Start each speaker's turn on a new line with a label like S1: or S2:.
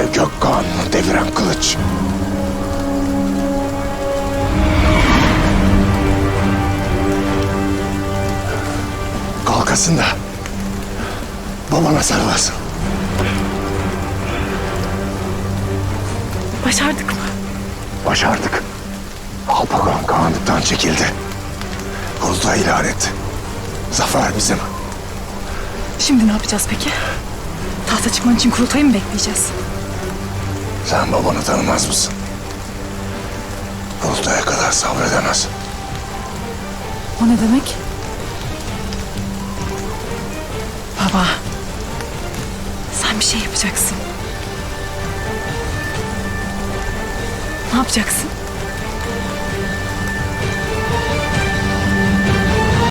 S1: ve Gökkan'ı deviren kılıç. Kalkasın da babana sarılasın.
S2: Başardık mı?
S1: Başardık. Alpagan karanlıktan çekildi. Kozda ilan etti. Zafer bizim.
S2: Şimdi ne yapacağız peki? Tahta çıkman için kurultayı mı bekleyeceğiz?
S1: Sen babanı tanımaz mısın? Kurultaya kadar sabredemez.
S2: O ne demek? Baba. Sen bir şey yapacaksın. Ne yapacaksın?